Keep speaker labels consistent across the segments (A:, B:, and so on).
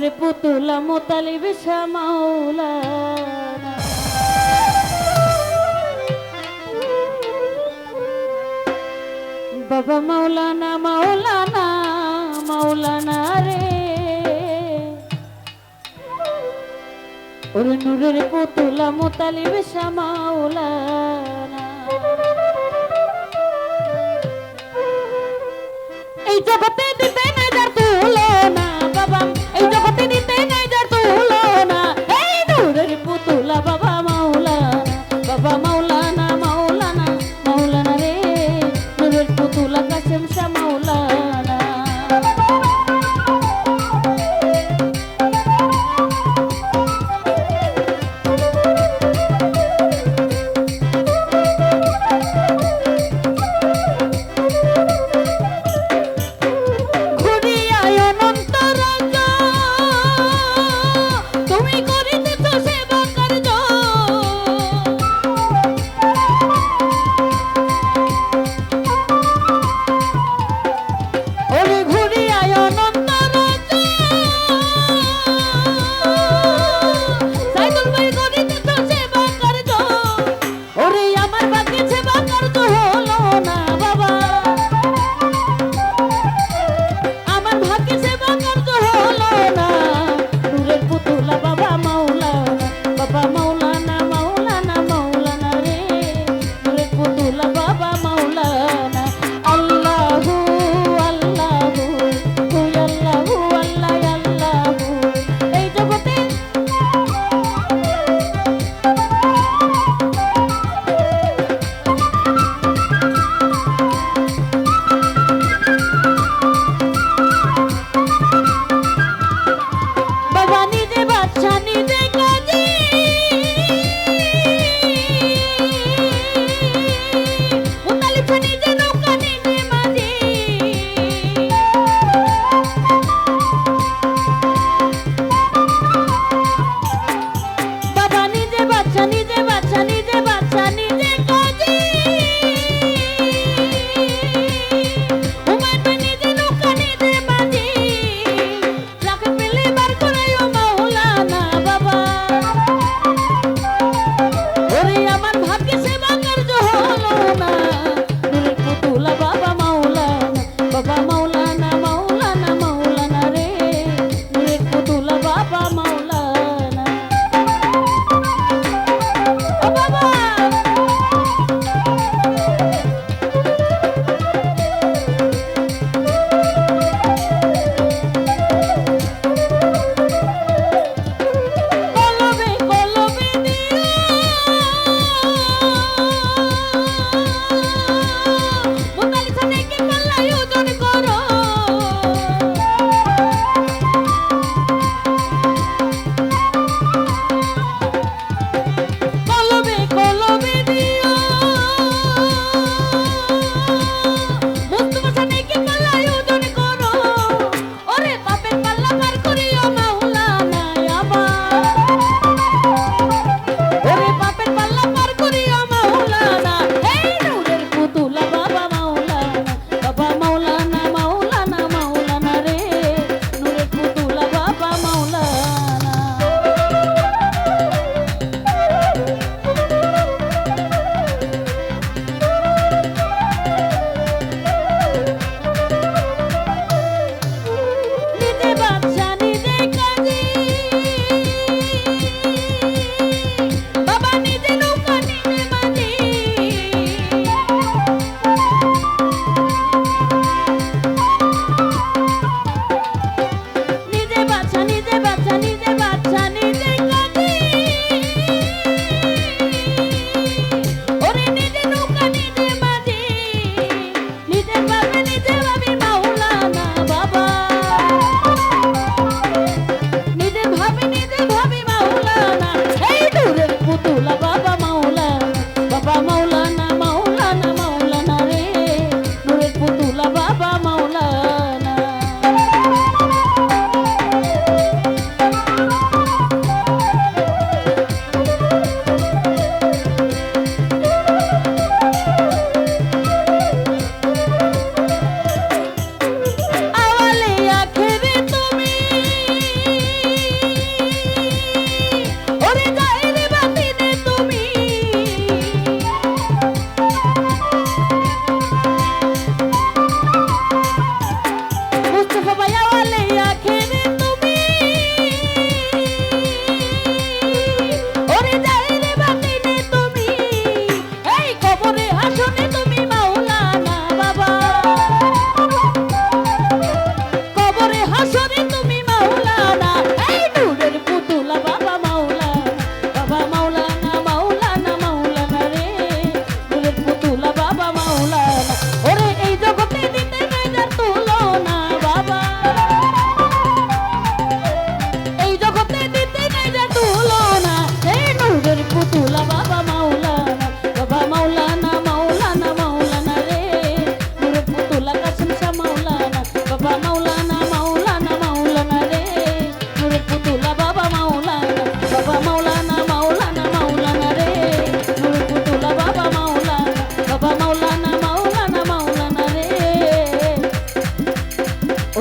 A: নূরের পুতুলা মোতালি বিশা মাওলানা বাবা মাওলানা মাওলানা মাওলানা রে। ওরে নূরের পুতুলা মোতালি বিশা মাওলানা এই জগতে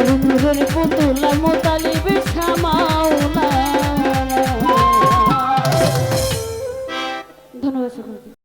A: রুমুরের পুতুলা মোতালে